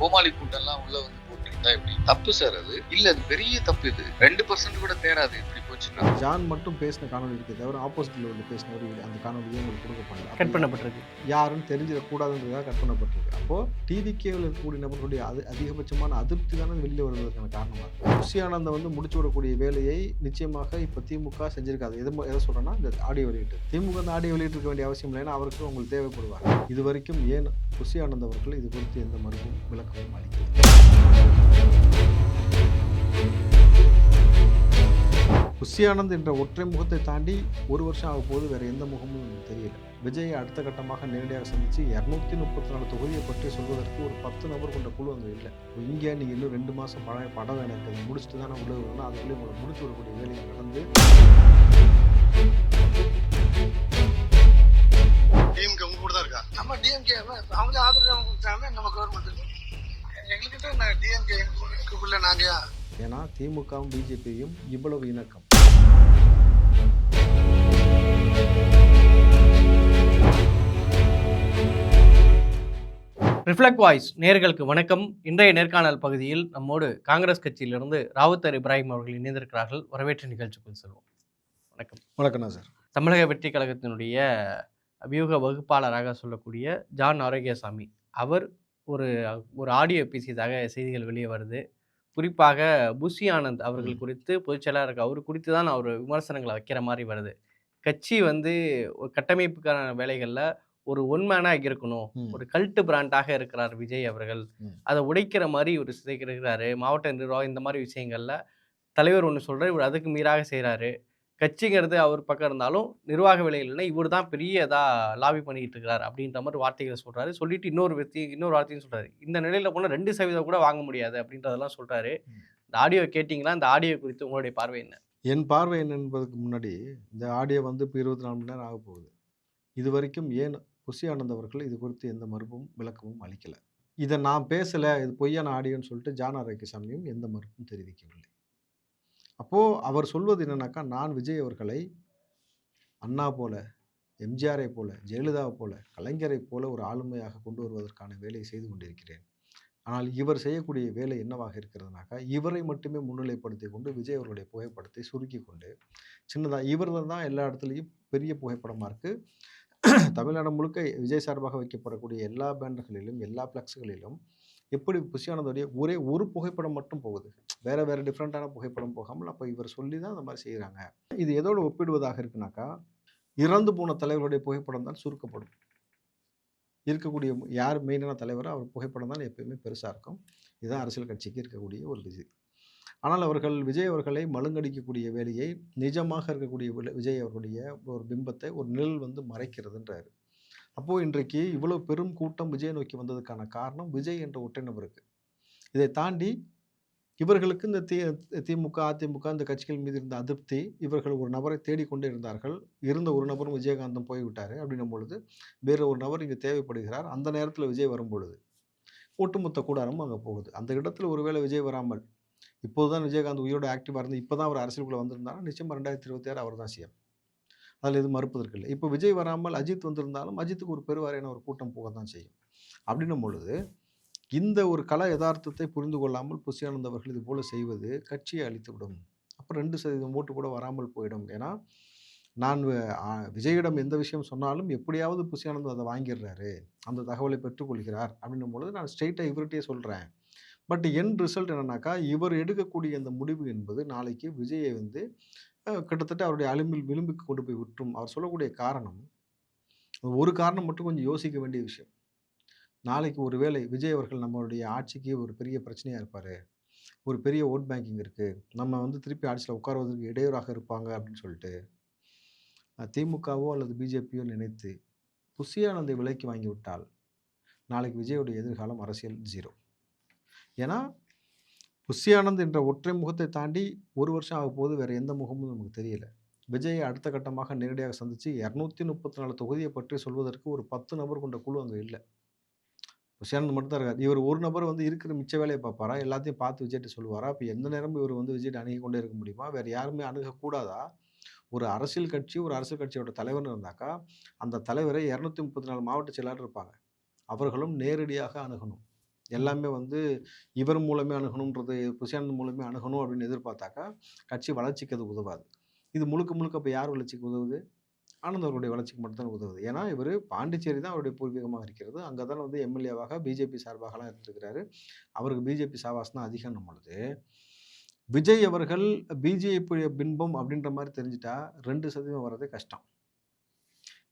கோமாளி கூட்டம்லாம் உள்ள வந்து போட்டுக்கிட்டா எப்படி? தப்பு சார் அது. இல்ல அது பெரிய தப்பு இது. ரெண்டு பர்சன்ட் கூட தேராது இப்படி போச்சுன்னா. ஜான் மட்டும் பேசின காணொலி இருக்கே தவிர ஆப்போசிட்ல உள்ள பேசினவர் அந்த காணொலியே உங்களுக்கு கொடுக்கப்படல கட் பண்ணப்பட்டிருக்கு. யாருன்னு தெரிஞ்சிடக்கூடாதுன்றதுக்காக கட் பண்ணப்பட்டிருக்கு. அப்போ டிவிகேவில் இருக்கக்கூடிய நபர்களுடைய அது அதிகபட்சமான அதிருப்தி தானே வெளியில் வருவதற்கான காரணமாக இருக்கு புஷி ஆனந்தை வந்து முடிச்சு விடக்கூடிய வேலையை நிச்சயமாக இப்போ திமுக செஞ்சிருக்காது. எது எதை சொல்றேன்னா இந்த ஆடியோ வெளியீட்டு. திமுக அந்த ஆடியோ வெளியிட்டு இருக்க வேண்டிய அவசியம் இல்லை ஏன்னா அவருக்கு உங்களுக்கு தேவைப்படுவார் இது வரைக்கும் ஏன் புஷி ஆனந்த் அவர்கள் இது குறித்து எந்த மறுப்பும் விளக்கமும் அளிக்கிறது குஷியானந்த் ஆனந்த் என்ற ஒற்றை முகத்தை தாண்டி ஒரு வருஷம் ஆக போது வேற எந்த முகமும் தெரியல. விஜயை அடுத்த கட்டமாக நேரடியாக சந்தித்து இரநூத்தி முப்பத்தி நாலு தொகுதியை பற்றி சொல்வதற்கு ஒரு பத்து நபர் கொண்ட குழு அங்கே இல்லை. இங்கே நீங்கள் இன்னும் ரெண்டு மாதம் பழைய படம் எனக்கு முடிச்சுட்டு தான் உள்ளது வரணும் அதுக்குள்ளே உங்களை முடிச்சு விடக்கூடிய வேலையை நடந்து டிஎம்கே உங்க கூட தான் இருக்கா? நம்ம டிஎம்கே அவங்க ஆதரவு கொடுத்தாங்க நம்ம கவர்மெண்ட் எங்ககிட்ட டிஎம்கே எங்களுக்குள்ள நாங்க ஏன்னா திமுகவும் பிஜேபியும் இவ்வளவு இணக்கம். ரிஃப்ளெக்ட் வாய்ஸ் நேர்களுக்கு வணக்கம். இன்றைய நேர்காணல் பகுதியில் நம்மோடு காங்கிரஸ் கட்சியிலிருந்து ராவுத்தர் இப்ராஹிம் அவர்கள் இணைந்திருக்கிறார்கள். வரவேற்று நிகழ்ச்சிக்குள் செல்வோம். வணக்கம். வணக்கம்ண்ணா சார். தமிழக வெற்றி கழகத்தினுடைய வியூக வகுப்பாளராக சொல்லக்கூடிய ஜான் ஆரோக்கியசாமி அவர் ஒரு ஒரு ஆடியோ பேசியதாக செய்திகள் வெளியே வருது. குறிப்பாக புஷி ஆனந்த் அவர்கள். குறித்து பொதுச் செயலாளருக்கு அவர் குறித்து தான் அவர் விமர்சனங்களை வைக்கிற மாதிரி வருது. கட்சி வந்து ஒரு கட்டமைப்புக்கான வேலைகளில் ஒரு ஒன்மேனாக இருக்கணும். ஒரு கல்ட்டு பிராண்டாக இருக்கிறார் விஜய் அவர்கள். அதை உடைக்கிற மாதிரி ஒரு சிதைக்கிறாரு மாவட்ட நிர்வாகம் இந்த மாதிரி விஷயங்கள்ல தலைவர் ஒன்று சொல்றாரு. இவர் அதுக்கு மீறாக செய்றாரு. கட்சிங்கிறது அவர் பக்கம் இருந்தாலும் நிர்வாக விலைகள்னா இவர் தான் பெரிய இதாக லாபி பண்ணிக்கிட்டு இருக்கிறார் அப்படின்ற மாதிரி வார்த்தைகளை சொல்கிறாரு சொல்லிட்டு இன்னொரு வெற்றி இன்னொரு வார்த்தையும் சொல்கிறாரு இந்த நிலையில் போனால் ரெண்டு சதவீதம் கூட வாங்க முடியாது அப்படின்றதெல்லாம் சொல்கிறாரு இந்த ஆடியோ கேட்டிங்களா? இந்த ஆடியோ குறித்து உங்களுடைய பார்வை என்ன? என் பார்வை என்ன என்பதுக்கு முன்னாடி இந்த ஆடியோ வந்து இப்போ இருபத்தி நாலு மணி நேரம் ஆக போகுது இது வரைக்கும் ஏன் புஷி ஆனந்த் அவர்கள் இது குறித்து எந்த மறுப்பும் விளக்கமும் அளிக்கலை. இதை நான் பேசலை இது பொய்யான ஆடியோன்னு சொல்லிட்டு ஜானார் ரக்கிசாமியும் எந்த மறுப்பும் தெரிவிக்கவில்லை. அப்போது அவர் சொல்வது என்னன்னாக்கா நான் விஜய் அவர்களை அண்ணா போல எம்ஜிஆரை போல ஜெயலலிதாவை போல கலைஞரை போல ஒரு ஆளுமையாக கொண்டு வருவதற்கான வேலையை செய்து கொண்டிருக்கிறேன். ஆனால் இவர் செய்யக்கூடிய வேலை என்னவாக இருக்கிறதுனாக்கா இவரை மட்டுமே முன்னிலைப்படுத்தி கொண்டு விஜய் அவர்களுடைய புகைப்படத்தை சுருக்கி கொண்டு சின்னதாக இவர் தான் எல்லா இடத்துலையும் பெரிய புகைப்படமாக இருக்குது தமிழ்நாடு முழுக்க விஜய் சார்பாக வைக்கப்படக்கூடிய எல்லா பேனர்களிலும் எல்லா ஃப்ளக்ஸுகளிலும் எப்படி புஷியானதுடைய ஒரே ஒரு புகைப்படம் மட்டும் போகுது. வேறு வேறு டிஃப்ரெண்ட்டான புகைப்படம் போகாமல் அப்போ இவர் சொல்லி தான் அந்த மாதிரி செய்கிறாங்க இது எதோடு ஒப்பிடுவதாக இருக்குனாக்கா இறந்து போன தலைவருடைய புகைப்படம் தான் சுருக்கப்படும். இருக்கக்கூடிய யார் மெயினான தலைவரோ அவர் புகைப்படம் தான் எப்பயுமே பெருசாக இருக்கும். இதுதான் அரசியல் கட்சிக்கு இருக்கக்கூடிய ஒரு இது. ஆனால் அவர்கள் விஜய் அவர்களை மழுங்கடிக்கக்கூடிய வேலையை நிஜமாக இருக்கக்கூடிய விஜய் அவர்களுடைய ஒரு பிம்பத்தை ஒரு நிழல் வந்து மறைக்கிறதுன்றாரு. அப்போது இன்றைக்கு இவ்வளோ பெரும் கூட்டம் விஜய் நோக்கி வந்ததுக்கான காரணம் விஜய் என்ற ஒற்றை நபருக்கு. இதை தாண்டி இவர்களுக்கு இந்த தி திமுக அதிமுக இந்த கட்சிகள் மீது இருந்த அதிருப்தி இவர்கள் ஒரு நபரை தேடிக்கொண்டே இருந்தார்கள். இருந்த ஒரு நபரும் விஜயகாந்தம் போய்விட்டார். அப்படின்னும் பொழுது வேறு ஒரு நபர் இங்கே தேவைப்படுகிறார். அந்த நேரத்தில் விஜய் வரும் பொழுது ஒட்டுமொத்த கூடாரமும் அங்கே போகுது. அந்த இடத்துல ஒருவேளை விஜய் வராமல் இப்போதுதான் விஜயகாந்த் உயிரோட ஆக்டிவாக இருந்து இப்போ தான் அவர் அரசியலுக்குள்ளே வந்திருந்தாலும் நிச்சயமாக ரெண்டாயிரத்தி இருபத்தி ஆறு அவர் தான் சிஎம் அதில் எதுவும் மறுப்பதற்கு இல்லை. இப்போ விஜய் வராமல் அஜித் வந்திருந்தாலும் அஜித்துக்கு ஒரு பெருவாரியான ஒரு கூட்டம் போக தான் செய்யும். அப்படின்னும் பொழுது இந்த ஒரு கல யதார்த்தத்தை புரிந்து கொள்ளாமல் புசியானந்த் அவர்கள் இது போல செய்வது கட்சியை அழித்துவிடும். அப்போ ரெண்டு சதவீதம் ஓட்டு கூட வராமல் போயிடும். ஏன்னா நான் விஜயிடம் எந்த விஷயம் சொன்னாலும் எப்படியாவது புசியானந்த் அதை வாங்கிடுறாரு. அந்த தகவலை பெற்றுக்கொள்கிறார் அப்படின்னும் பொழுது நான் ஸ்ட்ரெயிட்டாக இவர்கிட்டயே சொல்கிறேன் பட் என் ரிசல்ட் என்னன்னாக்கா இவர் எடுக்கக்கூடிய அந்த முடிவு என்பது நாளைக்கு விஜயை வந்து கிட்டத்தட்ட அவருடைய அலும்பில் விளிம்புக்கு கொண்டு போய் விட்டுரும் அவர் சொல்லக்கூடிய காரணம் ஒரு காரணம் மட்டும் கொஞ்சம் யோசிக்க வேண்டிய விஷயம். நாளைக்கு ஒருவேளை விஜய் அவர்கள் நம்மளுடைய ஆட்சிக்கு ஒரு பெரிய பிரச்சனையாக இருப்பார். ஒரு பெரிய ஓட் பேங்கிங் இருக்குது நம்ம வந்து திருப்பி ஆட்சியில் உட்காருவதற்கு இடையூறாக இருப்பாங்க அப்படின்னு சொல்லிட்டு திமுகவோ அல்லது பிஜேபியோ நினைத்து புசியானந்தை விலைக்கு வாங்கி விட்டால் நாளைக்கு விஜயோடைய எதிர்காலம் அரசியல் ஜீரோ. ஏன்னா குஷியானந்த் என்ற ஒற்றை முகத்தை தாண்டி ஒரு வருஷம் ஆக போது வேறு எந்த முகமும் நமக்கு தெரியல. விஜயை அடுத்த கட்டமாக நேரடியாக சந்தித்து இரநூத்தி முப்பத்தி நாலு தொகுதியை பற்றி சொல்வதற்கு ஒரு பத்து நபர் கொண்ட குழு அங்கே இல்லை. குஷியானந்த் மட்டும் தான் இருக்கார். இவர் ஒரு நபர் வந்து இருக்கிற மிச்ச வேலையை பார்ப்பாரா? எல்லாத்தையும் பார்த்து விஜய்ட்டு சொல்லுவாரா? இப்போ எந்த நேரமும் இவர் வந்து விஜய்ட்டு அணுகி கொண்டே இருக்க முடியுமா? வேறு யாருமே அணுகக்கூடாதா ஒரு அரசியல் கட்சி ஒரு அரசியல் கட்சியோட தலைவர்னு இருந்தாக்கா அந்த தலைவரை இரநூத்தி முப்பத்தி நாலு மாவட்ட செயலாளர் இருப்பாங்க. அவர்களும் நேரடியாக அணுகணும். எல்லாமே வந்து இவர் மூலமே அணுகணுன்றது புசியானந்த் மூலமே அணுகணும் அப்படின்னு எதிர்பார்த்தாக்கா கட்சி வளர்ச்சிக்கு அது உதவாது. இது முழுக்க முழுக்க இப்போ யார் வளர்ச்சிக்கு உதவுது? ஆனந்த் அவருடைய வளர்ச்சிக்கு மட்டும்தான் உதவுது. ஏன்னா இவர் பாண்டிச்சேரி தான் அவருடைய பூர்வீகமாக இருக்கிறது. அங்கே தான் வந்து எம்எல்ஏவாக பிஜேபி சார்பாகலாம் இருந்திருக்கிறாரு. அவருக்கு பிஜேபி சாவாஸ் தான் அதிகம் பொழுது. விஜய் அவர்கள் பிஜேபி பின்பம் அப்படின்ற மாதிரி தெரிஞ்சிட்டா ரெண்டு சதவீதம் வர்றதே கஷ்டம்.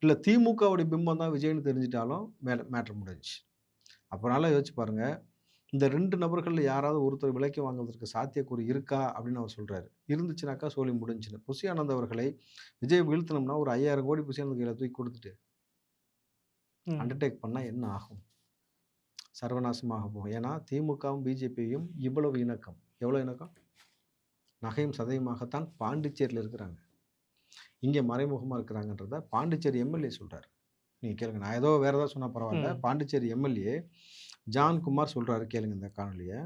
இல்லை திமுகவுடைய பிம்பம் தான் விஜய்னு தெரிஞ்சிட்டாலும் மேலே மேட்ரு அப்போனால யோசிச்சு பாருங்க. இந்த ரெண்டு நபர்களில் யாராவது ஒருத்தர் விலைக்கு வாங்குவதற்கு சாத்தியக்கூறு இருக்கா? அப்படின்னு அவர் சொல்றாரு. இருந்துச்சுனாக்கா சோழி முடிஞ்சுன்னு புசி ஆனந்த் அவர்களை விஜய் வீழ்த்தினோம்னா ஒரு ஐயாயிரம் கோடி புசி ஆனந்த் கையில் தூக்கி கொடுத்துட்டு. அண்டர்டேக் பண்ணால் என்ன ஆகும்? சர்வநாசமாக போகும். ஏன்னா திமுகவும் பிஜேபியும் இவ்வளவு இணக்கம். எவ்வளோ இணக்கம்? நகையும் சதையுமாகத்தான் பாண்டிச்சேரியில் இருக்கிறாங்க. இங்கே மறைமுகமாக இருக்கிறாங்கன்றத பாண்டிச்சேரி எம்எல்ஏ சொல்கிறார் நீங்கள் கேளுங்க. நான் ஏதோ வேறு ஏதாவது சொன்னால் பரவாயில்ல. பாண்டிச்சேரி எம்எல்ஏ ஜான் குமார் சொல்கிறாரு கேளுங்க இந்த காணொலியை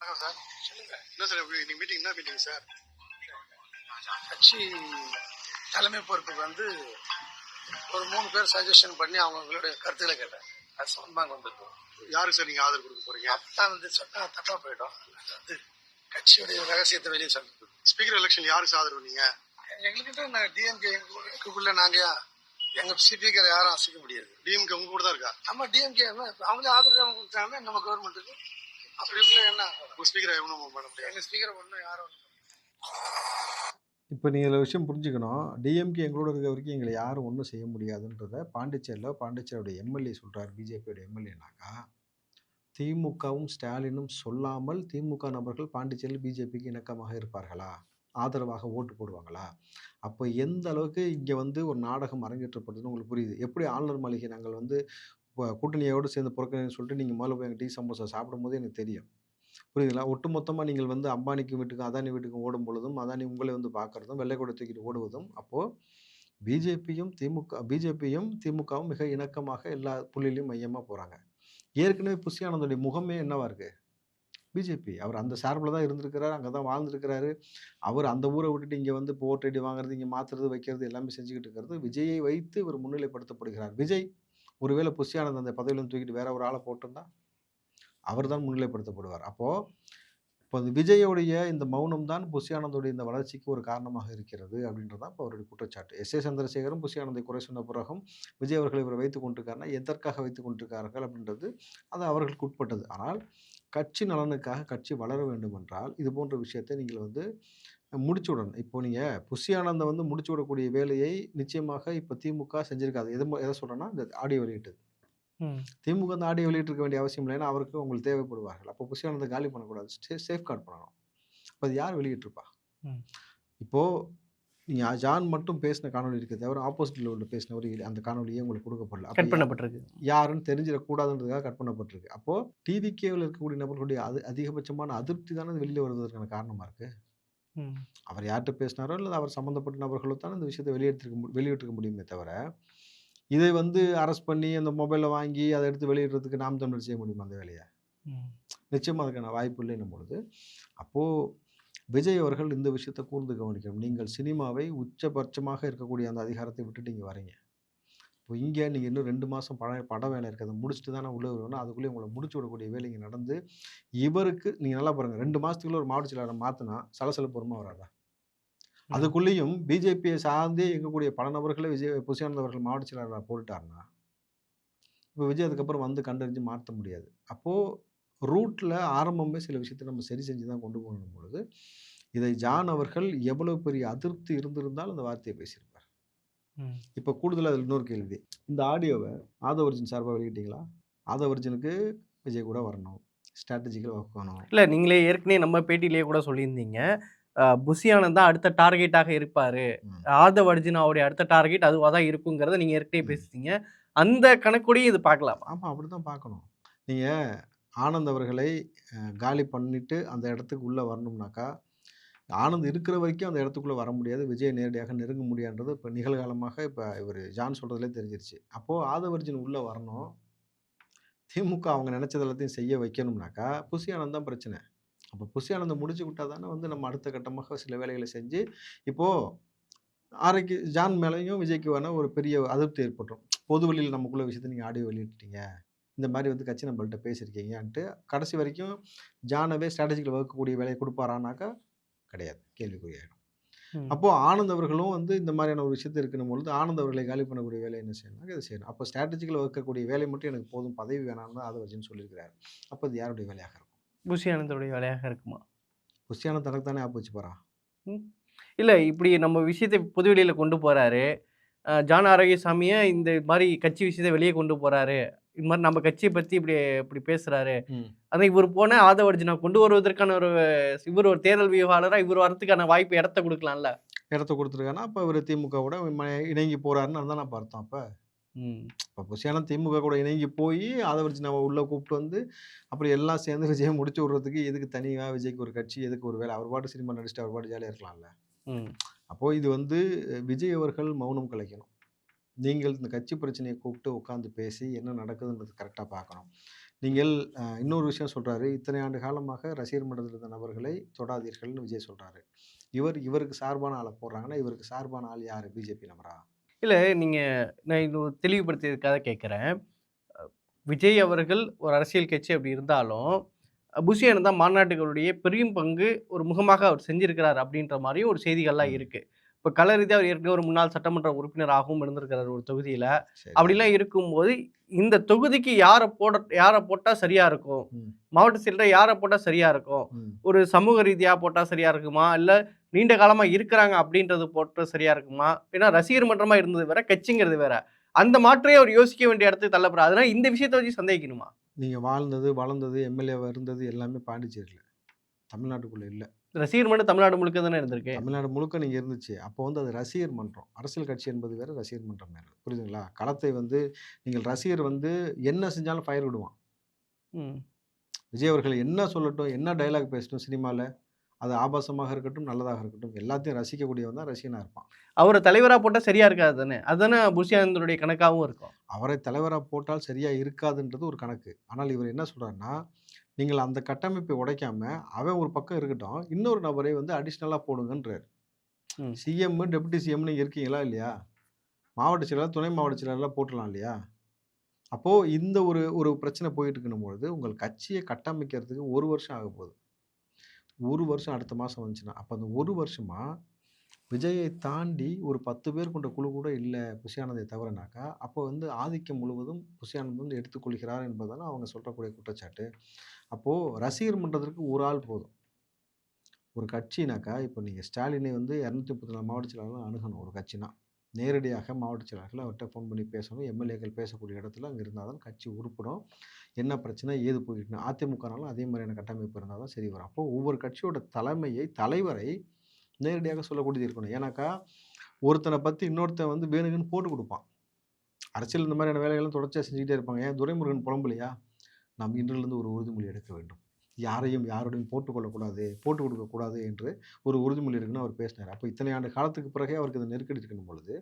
வணக்கம் சார். சொல்லுங்க. என்ன சார் எப்படி இன்னைக்கு மீட்டிங் என்ன மீட்டிங் சார்? கட்சி தலைமை பொறுப்புக்கு வந்து ஒரு மூணு பேர் சஜஷன் பண்ணி அவங்களுடைய கருத்துக்களை கேட்டேன். அது சம்பந்தமாக வந்திருக்கோம் யாருக்கு சார் நீங்க ஆதரவு கொடுக்க போறீங்க? அப்பதான் வந்து சொன்னா தப்பா போயிடும். அது வந்து கட்சியுடைய ரகசியத்தை வெளியே சொல்லுது ஸ்பீக்கர் எலெக்ஷன் யாருக்கு ஆதரவு நீங்க? எங்ககிட்ட நாங்கள் டிஎம்கே எங்களுக்குள்ள நாங்க எங்க ஸ்பீக்கர் யாரும் அசைக்க முடியாது. டிஎம்கே உங்க கூட தான் இருக்கா? நம்ம டிஎம்கே அவங்களே ஆதரவு அவங்க கொடுத்தாங்க நம்ம கவர்மெண்ட்டுக்கு அப்படிக்குள்ள என்ன உங்க ஸ்பீக்கரை ஒன்றும் பண்ண முடியாது. எங்க ஸ்பீக்கரை ஒன்றும் யாரும் இப்போ நீங்கள் இதில் விஷயம் புரிஞ்சுக்கணும். டிஎம்கே எங்களோட இருக்க வரைக்கும் எங்களை யாரும் ஒன்றும் செய்ய முடியாதுன்றத பாண்டிச்சேரியில் பாண்டிச்சேரியோட எம்எல்ஏ சொல்கிறார் பிஜேபியோட எம்எல்ஏனாக்கா. திமுகவும் ஸ்டாலினும் சொல்லாமல் திமுக நபர்கள் பாண்டிச்சேரியில் பிஜேபிக்கு இணக்கமாக இருப்பார்களா? ஆதரவாக ஓட்டு போடுவாங்களா? அப்போ எந்த அளவுக்கு இங்கே வந்து ஒரு நாடகம் அரங்கேற்றப்படுதுன்னு உங்களுக்கு புரியுது? எப்படி ஆளுநர் மாளிகை நாங்கள் வந்து இப்போ கூட்டணியோடு சேர்ந்து புறக்கணின்னு சொல்லிட்டு நீங்கள் முதல்ல போய் எங்கள் டீ சமோசா சாப்பிடும்போது எனக்கு தெரியும். புரியுதுங்களா? ஒட்டுமொத்தமாக நீங்கள் வந்து அம்பானிக்கு வீட்டுக்கும் அதானி வீட்டுக்கும் ஓடும் பொழுதும் அதானி உங்களை வந்து பார்க்குறதும் வெள்ளை தூக்கிட்டு ஓடுவதும் அப்போது பிஜேபியும் திமுக பிஜேபியும் திமுகவும் மிக இணக்கமாக எல்லா புள்ளிலையும் மையமாக போகிறாங்க ஏற்கனவே புஷியானந்தோடைய முகமே என்னவா இருக்குது பிஜேபி. அவர் அந்த சார்பில் தான் இருந்திருக்கிறாரு அங்கே தான் வாழ்ந்திருக்கிறாரு. அவர் அந்த ஊரை விட்டுட்டு இங்கே வந்து இப்போ ஐடி வாங்குறது இங்கே மாற்றுறது வைக்கிறது எல்லாமே செஞ்சுக்கிட்டு இருக்கிறது. விஜயை வைத்து இவர் முன்னிலைப்படுத்தப்படுகிறார். விஜய் ஒருவேளை புஷியானந்த் அந்த பதவியிலும் தூக்கிட்டு வேற ஒரு ஆளை போட்டிருந்தா அவர் தான் முன்னிலைப்படுத்தப்படுவார். அப்போது இப்போ அந்த விஜயோடைய இந்த மௌனம் தான் புஷியானந்தோடைய இந்த வளர்ச்சிக்கு ஒரு காரணமாக இருக்கிறது அப்படின்றது தான் இப்போ அவருடைய குற்றச்சாட்டு. எஸ் ஏ சந்திரசேகரும் புஷியானந்தை குறை சொன்ன பிறகும் விஜய் அவர்கள் இவரை வைத்து கொண்டிருக்காருன்னா எதற்காக வைத்து கொண்டிருக்கார்கள் அப்படின்றது அது அவர்களுக்கு உட்பட்டது. ஆனால் கட்சி நலனுக்காக கட்சி வளர வேண்டும் என்றால் இது போன்ற விஷயத்தை நீங்கள் வந்து முடிச்சு விடணும் இப்போ நீங்கள் புஷி ஆனந்தை வந்து முடிச்சு விடக்கூடிய வேலையை நிச்சயமாக இப்போ திமுக செஞ்சிருக்காது. எது எதை சொல்கிறேன்னா இந்த ஆடியோ வெளியிட்டது. திமுக வந்து ஆடியோ வெளியிட்டிருக்க வேண்டிய அவசியம் இல்லை. ஏன்னா அவருக்கு உங்களுக்கு தேவைப்படுவார்கள். அப்போ புஷி ஆனந்தை காலி பண்ணக்கூடாது. சேஃப் கார்டு பண்ணணும். அப்போ அது யார் வெளியிட்டிருப்பா. இப்போது நீங்கள் ஜான் மட்டும் பேசின காணொலி இருக்க தவிர ஆப்போசிட்டில் உள்ள பேசினவர் அந்த காணொலியே உங்களுக்கு கொடுக்கப்படல. கட் பண்ணப்பட்டிருக்கு. யாருன்னு தெரிஞ்சிடக்கூடாதுன்றதுக்காக கட் பண்ணப்பட்டிருக்கு. அப்போது டிவிகேவில் இருக்கக்கூடிய நபர்களுடைய அது அதிகபட்சமான அதிருப்தி தானே வெளியில் வருவதற்கான காரணமாக இருக்குது. அவர் யார்கிட்ட பேசினாரோ இல்லை அவர் சம்மந்தப்பட்ட நபர்களோ தான் இந்த விஷயத்தை வெளியெடுத்துக்க மு- வெளியிட்டிருக்க முடியுமே தவிர இதை வந்து அரெஸ்ட் பண்ணி அந்த மொபைலை வாங்கி அதை எடுத்து வெளியிடுறதுக்கு நாம் தமிழர் செய்ய முடியுமா அந்த வேலையை. நிச்சயமாக அதுக்கான வாய்ப்பு இல்லைன்னும் பொழுது அப்போது விஜய் அவர்கள் இந்த விஷயத்தை கூர்ந்து கவனிக்கணும். நீங்கள் சினிமாவை உச்சபட்சமாக இருக்கக்கூடிய அந்த அதிகாரத்தை விட்டுட்டு இங்கே வரீங்க. இப்போ இங்கே நீங்கள் இன்னும் ரெண்டு மாதம் பட பட வேலை இருக்குது அதை முடிச்சுட்டு தானே உள்ளே வருவேன்னா அதுக்குள்ளேயே உங்களை முடிச்சு விடக்கூடிய வேலைங்க நடந்து இவருக்கு நீங்கள் நல்லா பாருங்கள் ரெண்டு மாதத்துக்குள்ள ஒரு மாவட்ட செயலாளரை மாற்றினா சலசலப்பு வருமா வராதா. அதுக்குள்ளேயும் பிஜேபியை சார்ந்தே இயங்கக்கூடிய பல நபர்களை விஜய் புசியானந்த் அவர்கள் மாவட்ட செயலாளராக போட்டுட்டாருன்னா இப்போ விஜய் அதுக்கப்புறம் வந்து கண்டறிஞ்சு மாற்ற முடியாது. அப்போது ரூட்டில் ஆரம்பமே சில விஷயத்தை நம்ம சரி செஞ்சு தான் கொண்டு போகணும் பொழுது இதை ஜான் அவர்கள் எவ்வளவு பெரிய அதிருப்தி இருந்திருந்தால் அந்த வார்த்தையை பேசியிருப்பார். இப்போ கூடுதலாக அதில் இன்னொரு கேள்வி. இந்த ஆடியோவை ஆதவர்ஜின் சார்பாக வெளியிட்டீங்களா? ஆதவர்ஜினுக்கு விஜய் கூட வரணும் ஸ்ட்ராட்டஜிக்கல் வகுக்கணும் இல்ல நீங்களே ஏற்கனவே நம்ம பேட்டியிலேயே கூட சொல்லியிருந்தீங்க. ஆனந்த் தான் அடுத்த டார்கெட்டாக இருப்பாரு. ஆதவ் அர்ஜுனாவுடைய அடுத்த டார்கெட் அதுவாக தான் இருக்குங்கிறத நீங்க ஏற்கனவே. பேசுறீங்க அந்த கணக்குடையும் இது பார்க்கலாம்? ஆமாம் அப்படி தான் பார்க்கணும். நீங்கள் ஆனந்த் அவர்களை காலி பண்ணிட்டு அந்த இடத்துக்கு உள்ளே வரணும்னாக்கா ஆனந்த் இருக்கிற வரைக்கும் அந்த இடத்துக்குள்ளே வர முடியாது. விஜய் நேரடியாக நெருங்க முடியான்றது இப்போ நிகழ்காலமாக இப்போ இவர் ஜான் சொல்கிறதுலே தெரிஞ்சிருச்சு. அப்போது ஆதவர்ஜின் உள்ளே வரணும். திமுக அவங்க நினச்சது எல்லாத்தையும் செய்ய வைக்கணும்னாக்கா புசி ஆனந்த் தான் பிரச்சனை. அப்போ புசி ஆனந்தை முடிச்சு விட்டால் தானே வந்து நம்ம அடுத்த கட்டமாக சில வேலைகளை செஞ்சு இப்போது ஆரோக்கிய ஜான் மேலேயும் விஜய்க்கு வேணால் ஒரு பெரிய அதிருப்தி ஏற்பட்டுரும். பொது வழியில் நமக்குள்ள விஷயத்தை நீங்கள் ஆடியோ வெளியிட்டீங்க இந்த மாதிரி வந்து கட்சி நம்மள்ட்ட பேசியிருக்கீங்கன்ட்டு கடைசி வரைக்கும் ஜானவே ஸ்ட்ராட்டஜிக்கல் வகுக்கக்கூடிய வேலையை கொடுப்பாரானாக்கா கிடையாது. கேள்விக்குறியாயிடும். ம். அப்போ ஆனந்த் அவர்களும் வந்து இந்த மாதிரியான ஒரு விஷயத்தை இருக்கணும் பொழுது ஆனந்த் அவர்களை காலி பண்ணக்கூடிய வேலை என்ன செய்யணும் இதை செய்யணும். அப்போ ஸ்ட்ராட்டஜிக்கல் வகுக்கக்கூடிய வேலை மட்டும் எனக்கு போதும் பதவி வேணாம்னு தான் ஆதவர்ஜின்னு சொல்லியிருக்கிறாரு. அப்போ இது யாருடைய வேலையாக இருக்கும்? புஷி ஆனந்தோடைய வேலையாக இருக்குமா? புஷியான தனக்கு தானே ஆப்போச்சு போகிறான் இல்லை இப்படி நம்ம விஷயத்தை பொதுவெளியில் கொண்டு போகிறாரு ஜான் ஆரோக்கியசாமியை இந்த மாதிரி கட்சி விஷயத்தை வெளியே கொண்டு போகிறாரு இது மாதிரி நம்ம கட்சியை பற்றி இப்படி இப்படி பேசுகிறாரு அதை இவர் போன ஆதவர்ஜினா கொண்டு வருவதற்கான ஒரு இவர் ஒரு தேர்தல் வியூகாளராக இவர் வரதுக்கான வாய்ப்பு இடத்த கொடுக்கலாம்ல? இடத்த கொடுத்துருக்காங்கன்னா அப்போ இவர் திமுகவோட ம- இணங்கி போறாருன்னு தான் நான் பார்த்தோம் அப்போ. ம். இப்போ புஷியான திமுக கூட இணங்கி போய் ஆதவர்ஜி நம்ம உள்ளே கூப்பிட்டு வந்து அப்படி எல்லாம் சேர்ந்து விஜயை முடிச்சு விட்றதுக்கு எதுக்கு தனியாக விஜய்க்கு ஒரு கட்சி எதுக்கு ஒரு வேலை? அவர் பாட்டு சினிமா நடிச்சுட்டு அவர் பாட்டு ஜாலியாக இருக்கலாம்ல. ம். அப்போது இது வந்து விஜய் அவர்கள் மௌனம் கலைக்கணும். நீங்கள் இந்த கட்சி பிரச்சனையை கூப்பிட்டு உட்காந்து பேசி என்ன நடக்குதுன்றது கரெக்டாக பார்க்கணும். நீங்கள் இன்னொரு விஷயம் சொல்கிறாரு இத்தனை ஆண்டு காலமாக ரசிகர் மன்றத்தில் இருந்த நபர்களை தொடாதீர்கள்னு விஜய் சொல்கிறாரு இவர் இவருக்கு சார்பான ஆளை போடுறாங்கன்னா இவருக்கு சார்பான ஆள் யார்? பிஜேபி நபரா? இல்லை நீங்கள் நான் இது ஒரு தெளிவுபடுத்தியதுக்காக கேட்குறேன். விஜய் அவர்கள் ஒரு அரசியல் கட்சி அப்படி இருந்தாலும் புஷியன் தான் மாநாட்டுகளுடைய பெரும் பங்கு ஒரு முகமாக அவர் செஞ்சிருக்கிறார் அப்படின்ற மாதிரியும் ஒரு செய்திகள்லாம் ம். இப்போ கலர் ரீதியாக அவர் ஏற்கனவே ஒரு முன்னாள் சட்டமன்ற உறுப்பினராகவும் இருந்திருக்கிறார் ஒரு தொகுதியில். அப்படிலாம் இருக்கும்போது இந்த தொகுதிக்கு யாரை போட யாரை போட்டால் சரியா இருக்கும். மாவட்ட செயலர் யாரை போட்டால் சரியா இருக்கும். ஒரு சமூக ரீதியாக போட்டால் சரியா இருக்குமா? இல்லை நீண்ட காலமாக இருக்கிறாங்க அப்படின்றது போட்டால் சரியா இருக்குமா? ஏன்னா ரசிகர் மன்றமா இருந்தது வேற கட்சிங்கிறது வேற. அந்த மாற்றையே அவர் யோசிக்க வேண்டிய இடத்துக்கு தள்ளப்படுறாரு. அதனால இந்த விஷயத்தை வச்சு சந்தேகிக்கணுமா? நீங்கள் வாழ்ந்தது வளர்ந்தது எம்எல்ஏ இருந்தது எல்லாமே பாண்டிச்சேரியில். தமிழ்நாட்டுக்குள்ளே இல்லை. ரசிகர் மன்றம் தமிழ்நாடு முழுக்க தானே இருந்திருக்கு? தமிழ்நாடு முழுக்க நீங்கள் இருந்துச்சு. அப்போ வந்து அது ரசிகர் மன்றம். அரசியல் கட்சி என்பது வேறு ரசிகர் மன்றம் வேறு. புரியுதுங்களா? களத்தை வந்து நீங்கள் ரசிகர் வந்து என்ன செஞ்சாலும் ஃபயர் விடுவான். விஜய் அவர்கள் என்ன சொல்லட்டும் என்ன டைலாக் பேசட்டும் சினிமாவில் அது ஆபாசமாக இருக்கட்டும் நல்லதாக இருக்கட்டும் எல்லாத்தையும் ரசிக்கக்கூடியவன் தான் ரசிகனாக இருப்பான். அவரை தலைவரா போட்டால் சரியா இருக்காது தானே? அதுதானே புஷியானந்தருடைய கணக்காகவும் இருக்கும். அவரை தலைவராக போட்டால் சரியாக இருக்காதுன்றது ஒரு கணக்கு. ஆனால் இவர் என்ன சொல்கிறாருன்னா நீங்கள் அந்த கட்டமைப்பை உடைக்காம அவன் ஒரு பக்கம் இருக்கட்டும் இன்னொரு நபரை வந்து அடிஷ்னலாக போடுங்கன்றார். சிஎம் டெபுட்டி சிஎம்னு இருக்கீங்களா இல்லையா? மாவட்ட செயலாளர் துணை மாவட்ட செயலாளர்லாம் போட்டுடலாம் இல்லையா? அப்போது இந்த ஒரு ஒரு பிரச்சனை போயிட்டு இருக்கணும் பொழுது உங்கள் கட்சியை கட்டமைக்கிறதுக்கு ஒரு வருஷம் ஆக போகுது. ஒரு வருஷம் அடுத்த மாதம் வந்துச்சுன்னா அப்போ அந்த ஒரு வருஷமாக விஜயை தாண்டி ஒரு பத்து பேர் கொண்ட குழு கூட இல்லை புஷியானந்தை தவிரனாக்கா அப்போ வந்து ஆதிக்கம் முழுவதும் புஷியானந்த் வந்து எடுத்துக்கொள்கிறார் என்பதான அவங்க சொல்கிறக்கூடிய குற்றச்சாட்டு. அப்போது ரசிகர் மன்றத்திற்கு ஒரு ஆள் போதும். ஒரு கட்சினாக்கா இப்போ நீங்கள் ஸ்டாலினை வந்து இரநூத்தி முப்பத்தி நாலு மாவட்ட செயலாளர்கள் அணுகணும் ஒரு கட்சினா. நேரடியாக மாவட்ட செயலாளர்கள் அவர்கிட்ட ஃபோன் பண்ணி பேசணும் எம்எல்ஏக்கள் பேசக்கூடிய இடத்துல அங்கே இருந்தால் தான் கட்சி உருப்படும். என்ன பிரச்சனை ஏது போயிட்டு அதிமுகனாலும் அதே மாதிரியான கட்டமைப்பு இருந்தால் தான் சரி வரும். அப்போது ஒவ்வொரு கட்சியோட தலைமையை தலைவரை நேரடியாக சொல்லக்கூடியது இருக்கணும். ஏன்னாக்கா ஒருத்தனை பற்றி இன்னொருத்தன் வந்து வேணுங்கன்னு போட்டு கொடுப்பான். அரசியல் இந்த மாதிரியான வேலைகள்லாம் தொடர்ச்சியாக செஞ்சுக்கிட்டே இருப்பாங்க. ஏன்? துரைமுருகன் புலம்பலையா நாம் இன்றிலிருந்து ஒரு உறுதிமொழி எடுக்க வேண்டும். யாரையும் யாரோடையும் போட்டுக்கொள்ளக்கூடாது போட்டு கொடுக்கக்கூடாது என்று ஒரு உறுதிமொழி இருக்குன்னு அவர் பேசினார். அப்போ இத்தனை ஆண்டு காலத்துக்கு பிறகே அவருக்கு இந்த நெருக்கடி இருக்கணும் பொழுது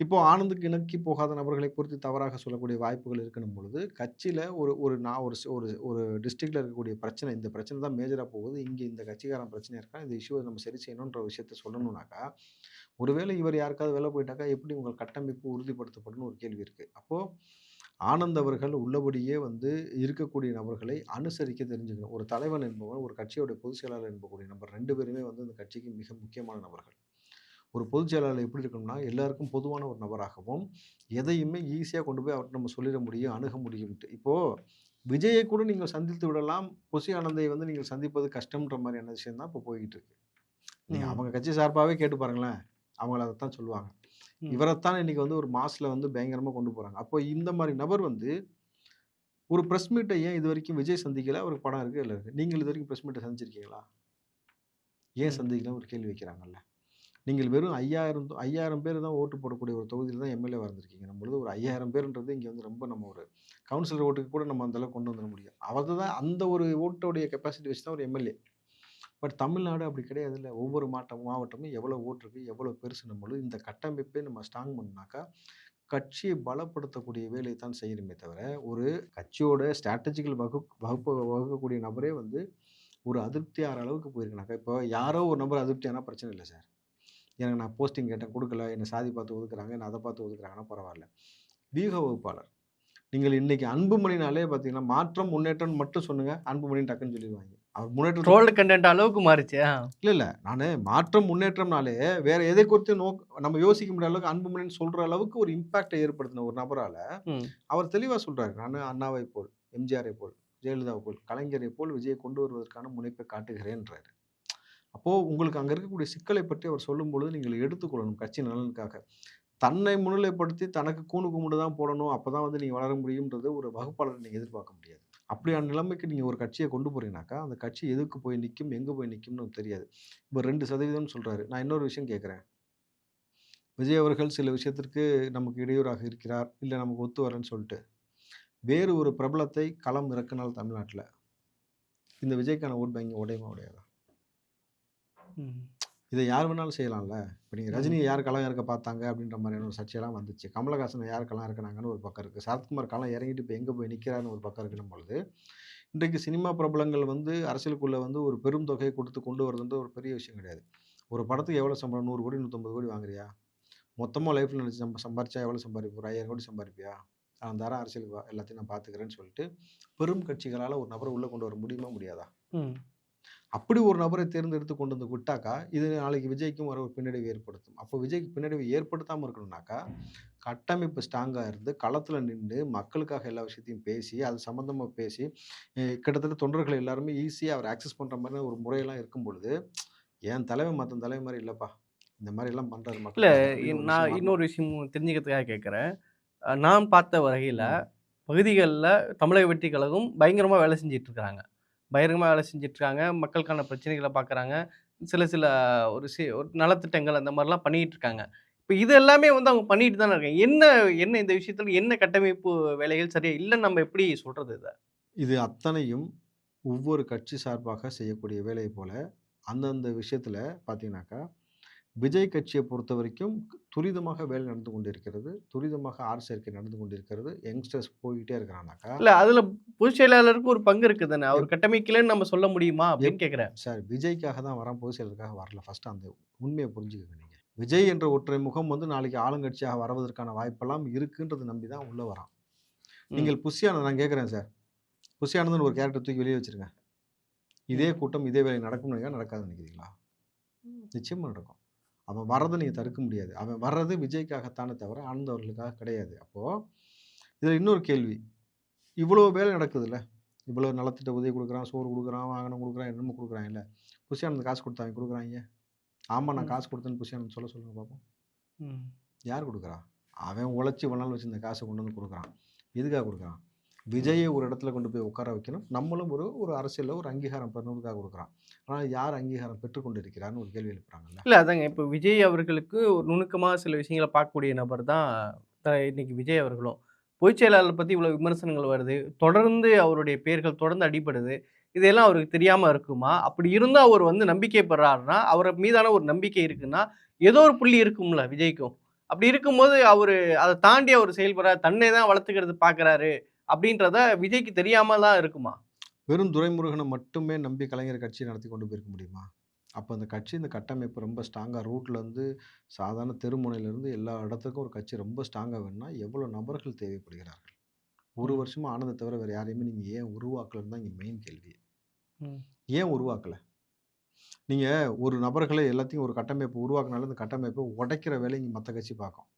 இப்போ ஆனந்துக்கு இணக்கி போகாத நபர்களை குறித்து தவறாக சொல்லக்கூடிய வாய்ப்புகள் இருக்கணும் பொழுது கட்சியில் ஒரு ஒரு நான் ஒரு ஒரு ஒரு டிஸ்ட்ரிக்டில் இருக்கக்கூடிய பிரச்சனை இந்த பிரச்சனை தான் மேஜராக போகுது. இங்கே இந்த கட்சிக்காரன் பிரச்சனை இருக்கா இந்த இஷ்யூவை நம்ம சரி செய்யணுன்ற விஷயத்த சொல்லணும்னாக்கா ஒருவேளை இவர் யாருக்காவது வேலை போயிட்டாக்கா எப்படி உங்கள் கட்டமைப்பு உறுதிப்படுத்தப்படும்னு ஒரு கேள்வி இருக்குது அப்போது ஆனந்த் அவர்கள் உள்ளபடியே வந்து இருக்கக்கூடிய நபர்களை அனுசரிக்க தெரிஞ்சுக்கணும். ஒரு தலைவன் என்பவன் ஒரு கட்சியோட பொதுச் செயலாளர் என்பக்கூடிய நபர் ரெண்டு பேருமே வந்து அந்த கட்சிக்கு மிக முக்கியமான நபர்கள். ஒரு பொதுச் செயலாளர் எப்படி இருக்கணும்னா எல்லாருக்கும் பொதுவான ஒரு நபராகவும் எதையுமே ஈஸியாக கொண்டு போய் அவர்கிட்ட நம்ம சொல்லிட முடியும் அணுக முடியும்ட்டு இப்போது விஜயை கூட நீங்கள் சந்தித்து விடலாம் பொசி ஆனந்தை வந்து நீங்கள் சந்திப்பது கஷ்டம்ன்ற மாதிரியான விஷயம் தான் இப்போ போய்கிட்டு இருக்கு. நீங்கள். அவங்க கட்சி சார்பாகவே கேட்டு பாருங்களேன் அவங்கள அதைத்தான் சொல்லுவாங்க. ம். இவரைத்தான் இன்னைக்கு வந்து ஒரு மாஸ்ல வந்து பயங்கரமாக கொண்டு போகிறாங்க அப்போ இந்த மாதிரி நபர் வந்து ஒரு ப்ரெஸ் மீட்டை ஏன் இது வரைக்கும் விஜய் சந்திக்கல? அவருக்கு படம் இருக்குது இல்லை இருக்குது நீங்கள் இது வரைக்கும் ப்ரெஸ் மீட்டை சந்திச்சிருக்கீங்களா? ஏன். சந்திக்கல ஒரு கேள்வி வைக்கிறாங்கல்ல. நீங்கள் வெறும் ஐயாயிரம் ஐயாயிரம் பேர் தான் ஓட்டு போடக்கூடிய ஒரு தொகுதியில் தான் எம்எல்ஏ வந்திருக்கீங்க நம்மளது ஒரு ஐயாயிரம் பேருன்றது இங்கே வந்து ரொம்ப நம்ம ஒரு கவுன்சிலர் ஓட்டுக்கு கூட நம்ம அந்த அளவுக்கு கொண்டு வந்துட முடியும். அவர் தான் அந்த ஒரு ஓட்டோடைய கெப்பாசிட்டி வச்சு தான் ஒரு எம்எல்ஏ. பட் தமிழ்நாடு அப்படி கிடையாது இல்லை ஒவ்வொரு மாவட்டம் மாவட்டமும் எவ்வளோ ஓட்டு இருக்குது எவ்வளோ பெருசு நம்மளும் இந்த கட்டமைப்பை நம்ம ஸ்ட்ராங் பண்ணாக்கா கட்சியை பலப்படுத்தக்கூடிய வேலையை தான் செய்யணுமே தவிர ஒரு கட்சியோட ஸ்ட்ராட்டஜிக்கல் வகு வகுப்பு வகுக்கக்கூடிய நபரே வந்து ஒரு அதிருப்தியாகிற அளவுக்கு போயிருக்கனாக்கா இப்போ யாரோ ஒரு நபர் அதிருப்தியானா பிரச்சனை இல்லை சார். எனக்கு நான் போஸ்டிங் கேட்டேன் கொடுக்கல என்னை சாதி பார்த்து ஒதுக்குறாங்க என்னை அதை பார்த்து ஒதுக்குறாங்கன்னா பரவாயில்ல. வியூக வகுப்பாளர். நீங்கள் இன்னைக்கு அன்புமணினாலே பார்த்தீங்கன்னா மாற்றம் முன்னேற்றம் மட்டும் சொன்னுங்க அன்புமணின்னு டக்குன்னு சொல்லிடுவாங்க. அவர் முன்னேற்றம் ட்ரோல்டு கண்டென்ட் அளவுக்கு மாறிச்சு. இல்ல இல்ல. நான் மாற்றம் முன்னேற்றம்னாலே வேற எதை குறித்து நோக்க நம்ம யோசிக்க முடியாத அளவுக்கு அன்புமணின்னு சொல்ற அளவுக்கு ஒரு இம்பாக்டை ஏற்படுத்தின ஒரு நபரால. அவர் தெளிவா சொல்றாரு. நான் அண்ணாவை போல் எம்ஜிஆரை போல் ஜெயலலிதாவை போல் கலைஞரை போல் விஜயை கொண்டு வருவதற்கான முனைப்பை காட்டுகிறேன்றாரு. அப்போது உங்களுக்கு அங்கே இருக்கக்கூடிய சிக்கலை பற்றி அவர் சொல்லும் பொழுது நீங்கள் எடுத்துக்கொள்ளணும் கட்சி நலனுக்காக. தன்னை முன்னிலைப்படுத்தி தனக்கு கூணு கும்பிடு தான் போடணும் அப்போ தான் வந்து நீங்கள் வளர முடியுன்றது ஒரு வகுப்பாளர் நீங்கள் எதிர்பார்க்க முடியாது. அப்படியான நிலைமைக்கு நீங்கள் ஒரு கட்சியை கொண்டு போகிறீங்கனாக்கா அந்த கட்சி எதுக்கு போய் நிற்கும் எங்கே போய் நிற்கும்னு தெரியாது. இப்போ ரெண்டு சதவீதம்னு சொல்கிறாரு நான் இன்னொரு விஷயம் கேட்குறேன். விஜய் அவர்கள் சில விஷயத்திற்கு நமக்கு இடையூறாக இருக்கிறார் இல்லை நமக்கு ஒத்து வரேன்னு சொல்லிட்டு. வேறு ஒரு பிரபலத்தை களம் இறக்குனால் தமிழ்நாட்டில். இந்த விஜய்க்கான ஓட் பேங்கிங் உடையமா உடையாதா? இதை யார் வேணாலும் செய்யலாம்ல. இப்போ நீங்கள் ரஜினியை யார் களம் இறக்க பார்த்தாங்க அப்படின்ற மாதிரியான ஒரு சர்ச்சையெல்லாம் வந்துச்சு. கமலஹாசனை யார் களம் இறக்குனாங்கன்னு ஒரு பக்கம் இருக்குது சரத்குமார் களம் இறங்கிட்டு இப்போ எங்கே போய் நிற்கிறாருன்னு ஒரு பக்கம் இருக்கணும் பொழுது இன்றைக்கு சினிமா பிரபலங்கள் வந்து அரசியலுக்குள்ளே வந்து ஒரு பெரும் தொகையை கொடுத்து கொண்டு வரதுன்ற ஒரு பெரிய விஷயம் கிடையாது. ஒரு படத்துக்கு எவ்வளோ சம்பளம்? நூறு கோடி நூற்றம்பது கோடி வாங்குறியா? மொத்தமாக லைஃப்பில் நினச்சி சம்ப சம்பாரிச்சா எவ்வளோ சம்பாதிப்ப ஒரு ஐயாயிரம் கோடி சம்பாதிப்பியா? நான் தரேன் அரசியலுக்கு எல்லாத்தையும் நான் பார்த்துக்கிறேன்னு சொல்லிட்டு பெரும் கட்சிகளால் ஒரு நபரை உள்ளே கொண்டு வர முடியுமா? முடியாதா. அப்படி ஒரு நபரை தேர்ந்தெடுத்து கொண்டு வந்து விட்டாக்கா இது நாளைக்கு விஜய்க்கும் வர ஒரு பின்னடைவு ஏற்படுத்தும். அப்போ விஜய்க்கு பின்னடைவு ஏற்படுத்தாமல் இருக்கணும்னாக்கா கட்டமைப்பு ஸ்ட்ராங்காக இருந்து களத்தில் நின்று மக்களுக்காக எல்லா விஷயத்தையும் பேசி அது சம்மந்தமாக பேசி கிட்டத்தட்ட தொண்டர்கள் எல்லாருமே ஈஸியாக அவர் ஆக்சஸ் பண்ணுற மாதிரி ஒரு முறையெல்லாம் இருக்கும் பொழுது என் தலைவன் மற்ற தலைமை மாதிரி இல்லைப்பா. இந்த மாதிரி எல்லாம் பண்ணுறாரு இல்ல மக்கள் நான் இன்னொரு விஷயம் தெரிஞ்சுக்கிறதுக்காக கேட்குறேன். நான் பார்த்த வகையில் பகுதிகளில் தமிழக வெற்றி கழகம் பயங்கரமாக வேலை செஞ்சிட்டு இருக்காங்க பயங்கரமாக வேலை செஞ்சிட்ருக்காங்க. மக்களுக்கான பிரச்சனைகளை பார்க்குறாங்க. சில சில ஒரு சி ஒரு நலத்திட்டங்கள் அந்த மாதிரிலாம் பண்ணிகிட்டு இருக்காங்க இப்போ இது எல்லாமே வந்து அவங்க பண்ணிட்டு தானே இருக்காங்க. என்ன என்ன இந்த விஷயத்துல என்ன கட்டமைப்பு வேலைகள் சரியா இல்லைன்னு நம்ம எப்படி சொல்கிறது இதை? இது அத்தனையும் ஒவ்வொரு கட்சி சார்பாக செய்யக்கூடிய வேலையை போல் அந்தந்த விஷயத்தில் பார்த்தீங்கன்னாக்கா விஜய் கட்சியை பொறுத்த வரைக்கும் துரிதமாக வேலை நடந்து கொண்டிருக்கிறது. துரிதமாக ஆர் சேர்க்கை நடந்து கொண்டிருக்கிறது. யங்ஸ்டர்ஸ் போய்கிட்டே இருக்கிறானாக்கா இல்ல அதுல பொதுச் செயலாளருக்கு ஒரு பங்கு இருக்குது தானே அவர் கட்டமைக்கலன்னு நம்ம சொல்ல முடியுமா அப்படின்னு கேட்குறேன் சார் விஜய்க்காக தான் வரேன் பொது செயலருக்காக வரல. ஃபர்ஸ்ட் அந்த உண்மையை புரிஞ்சுக்கங்க நீங்கள் விஜய் என்ற ஒற்றை முகம் வந்து நாளைக்கு ஆளுங்கட்சியாக வருவதற்கான வாய்ப்பெல்லாம் இருக்குன்றது நம்பி தான் உள்ளே வரான். நீங்கள் புஷியானந்த் நான் கேட்குறேன் சார். புஷியானந்தன் ஒரு கேரக்டர் தூக்கி வெளியே வச்சிருங்க. இதே கூட்டம் இதே வேலை நடக்கும்னு நினைக்கிறா, நடக்காதுன்னு நினைக்கிறீங்களா நிச்சயமாக நடக்கும். அவன் வர்றதை நீங்கள் தடுக்க முடியாது. அவன் வர்றது விஜய்க்காகத்தானே தவிர ஆனந்த் அவர்களுக்காக கிடையாது. அப்போது இதில் இன்னொரு கேள்வி. இவ்வளோ வேலை நடக்குதுல்ல? இவ்வளோ நலத்திட்ட உதவி கொடுக்குறான் சோறு கொடுக்குறான் வாகனம் கொடுக்குறான் என்னமோ கொடுக்குறான் இல்லை. புஷியானந்த் காசு கொடுத்தாங்க கொடுக்குறாங்க. ஆமாம் நான். காசு கொடுத்தேன்னு புஷியானந்த் சொல்ல சொல்லுங்க பார்ப்போம். யார் கொடுக்குறா? அவன் உழைச்சி இவ்வளோ நாள் வச்சிருந்த காசை கொண்டு வந்து கொடுக்குறான். எதுக்காக கொடுக்குறான்? விஜயை ஒரு இடத்துல கொண்டு போய் உட்கார வைக்கணும். நம்மளும் ஒரு ஒரு அரசியலில் ஒரு அங்கீகாரம் பெறணுக்காக கொடுக்குறான் ஆனால் யார் அங்கீகாரம் பெற்றுக்கொண்டு இருக்கிறான்னு ஒரு கேள்வி எழுப்புறாங்கல்ல இல்லை? அதாங்க. இப்போ விஜய் அவர்களுக்கு ஒரு நுணுக்கமாக சில விஷயங்களை பார்க்கக்கூடிய நபர் தான் த- இன்னைக்கு விஜய் அவர்களும். பொதுச் செயலாளர் பற்றி இவ்வளோ விமர்சனங்கள் வருது. தொடர்ந்து அவருடைய பெயர்கள் தொடர்ந்து அடிபடுது. இதெல்லாம் அவருக்கு தெரியாமல் இருக்குமா? அப்படி இருந்தால் அவர் வந்து நம்பிக்கை பெறாருன்னா அவர் மீதான ஒரு நம்பிக்கை இருக்குன்னா ஏதோ ஒரு புள்ளி இருக்கும்ல விஜய்க்கும். அப்படி இருக்கும்போது அவர் அதை தாண்டி அவர் செயல்படுறாரு. தன்னை தான் வளர்த்துக்கிறது பார்க்குறாரு. அப்படின்றத விஜய்க்கு தெரியாம தான் இருக்குமா? வெறும் துரைமுருகனை மட்டுமே நம்பி கலைஞர் கட்சி நடத்தி கொண்டு போயிருக்க முடியுமா? அப்போ அந்த கட்சி இந்த கட்டமைப்பு ரொம்ப ஸ்ட்ராங்காக ரூட்ல இருந்து சாதாரண தெருமுனையிலேருந்து எல்லா இடத்துக்கும் ஒரு கட்சி ரொம்ப ஸ்ட்ராங்காக வேணும்னா எவ்வளோ நபர்கள் தேவைப்படுகிறார்கள்? ஒரு ம். வருஷமா ஆனதை தவிர வேறு யாரையுமே நீங்கள் ஏன் உருவாக்கலன்னு தான் இங்கே மெயின் கேள்வி. ஏன் உருவாக்கலை? நீங்கள் ஒரு நபர்களை எல்லாத்தையும் ஒரு கட்டமைப்பு உருவாக்குனாலும் அந்த கட்டமைப்பை உடைக்கிற வேலையை இங்கே மற்ற கட்சி பார்க்கும்.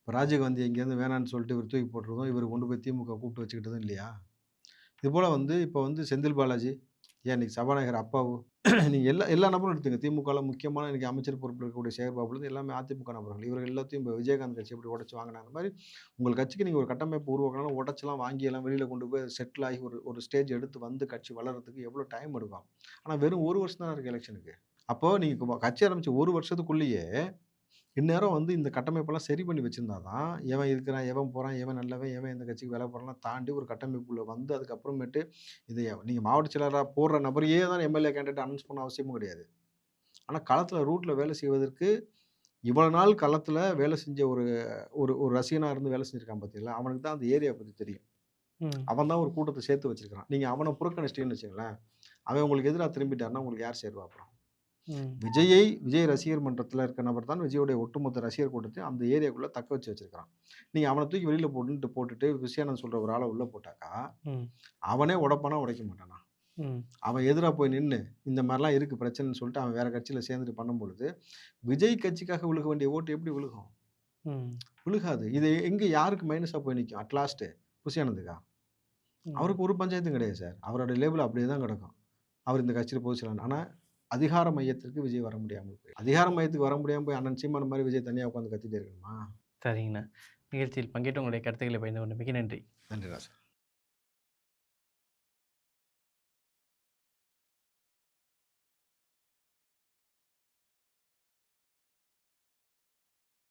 இப்போ ராஜீவ்காந்தி எங்கேருந்து வேணான்னு சொல்லிட்டு இவர் தூக்கி போட்டுறதும் இவர் கொண்டு போய் திமுக கூப்பிட்டு வச்சுக்கிட்டதும் இல்லையா? இது போல் வந்து இப்போ வந்து செந்தில் பாலாஜி ஏன் இன்றைக்கி சபாநாயகர் அப்பாவு நீங்கள் எல்லா எல்லா நபரும் எடுத்துங்க. திமுகவில் முக்கியமான இன்றைக்கி அமைச்சர் பொறுப்பில் இருக்கக்கூடிய சேகர்பாபுலேருந்து எல்லாமே அதிமுக நபர்கள். இவர்கள் எல்லாத்தையும் இப்போ விஜயகாந்த் கட்சி எப்படி உடச்சி வாங்கினாங்க? அந்த மாதிரி உங்கள் கட்சிக்கு நீங்கள் ஒரு கட்டமைப்பு உருவாக்கணும் உடச்செல்லாம் வாங்கி எல்லாம் வெளியில் கொண்டு போய் செட்டில் ஆகி ஒரு ஒரு ஸ்டேஜ் எடுத்து வந்து கட்சி வளர்கிறதுக்கு எவ்வளோ டைம் எடுக்கும்? ஆனால் வெறும் ஒரு வருஷம் தான் இருக்குது எலெக்ஷனுக்கு அப்போது நீங்கள் கட்சி ஆரம்பித்து ஒரு வருஷத்துக்குள்ளேயே இந்நேரம் வந்து இந்த கட்டமைப்பெல்லாம் சரி பண்ணி வச்சிருந்தா தான் எவன் இருக்கிறான் எவன் போகிறான் எவன் நல்லவன் எவன் இந்த கட்சிக்கு வேலை போகிறான் தாண்டி ஒரு கட்டமைப்புல வந்து அதுக்கப்புறமேட்டு இது நீங்கள் மாவட்ட செயலராக போடுற நபரையே தான் எம்எல்ஏ கேண்டிடேட் அனௌன்ஸ் பண்ண அவசியமும் கிடையாது ஆனால் களத்தில் ரூட்டில் வேலை செய்வதற்கு இவ்வளோ நாள் களத்தில் வேலை செஞ்ச ஒரு ஒரு ஒரு ரசிகனாக இருந்து வேலை செஞ்சுருக்கான் பார்த்தீங்களா அவனுக்கு தான் அந்த ஏரியா பற்றி தெரியும். அவன் தான் ஒரு கூட்டத்தை சேர்த்து வச்சிருக்கான் நீங்கள் அவனை புறக்கணிச்சிட்டீங்கன்னு வச்சுங்களேன் அவன் உங்களுக்கு எதிராக திரும்பிட்டாருன்னா உங்களுக்கு யார் சேருவா அப்புறம். விஜயை விஜய் ரசிகர் மன்றத்தில் இருக்க நபர் தான் விஜயோடைய ஒட்டுமொத்த ரசிகர் கூட்டத்தை அந்த ஏரியாக்குள்ளே தக்க வச்சு வச்சிருக்கான் நீங்கள் அவனை தூக்கி வெளியில் போட்டுட்டு போட்டுட்டு விஸ்வநாதன் சொல்கிற ஒரு ஆளை உள்ளே போட்டாக்கா. அவனே உடப்பானா உடைக்க மாட்டானா. அவன் எதிராக போய் நின்று இந்த மாதிரிலாம் இருக்குது பிரச்சனைன்னு சொல்லிட்டு அவன் வேற கட்சியில் சேர்ந்துட்டு பண்ணும் பொழுது விஜய் கட்சிக்காக விழுக வேண்டிய ஓட்டு எப்படி விழுகும். விழுகாது. இது எங்கே யாருக்கு மைனஸாக போய் நிற்கும் அட்லாஸ்ட்டு புசியானந்துக்கா ம். அவருக்கு ஒரு பஞ்சாயத்தும் கிடையாது சார். அவரோட லேபிள் அப்படியே தான் கிடக்கும். அவர் இந்த கட்சியில் போச்சுலான்னு ஆனால் அதிகார மையத்திற்கு விஜய் வர முடியாமல் போய் அதிகார மையத்துக்கு வர முடியாமல் போய் அண்ணன் சீமான் மாதிரி விஜய் தனியாக உட்காந்து கத்திட்டே இருக்கணுமா? சரிங்கண்ணா. நிகழ்ச்சியில் பங்கேற்று உங்களுடைய கருத்துக்களை பகிர்ந்து கொண்டு மிக நன்றி. நன்றி ராசா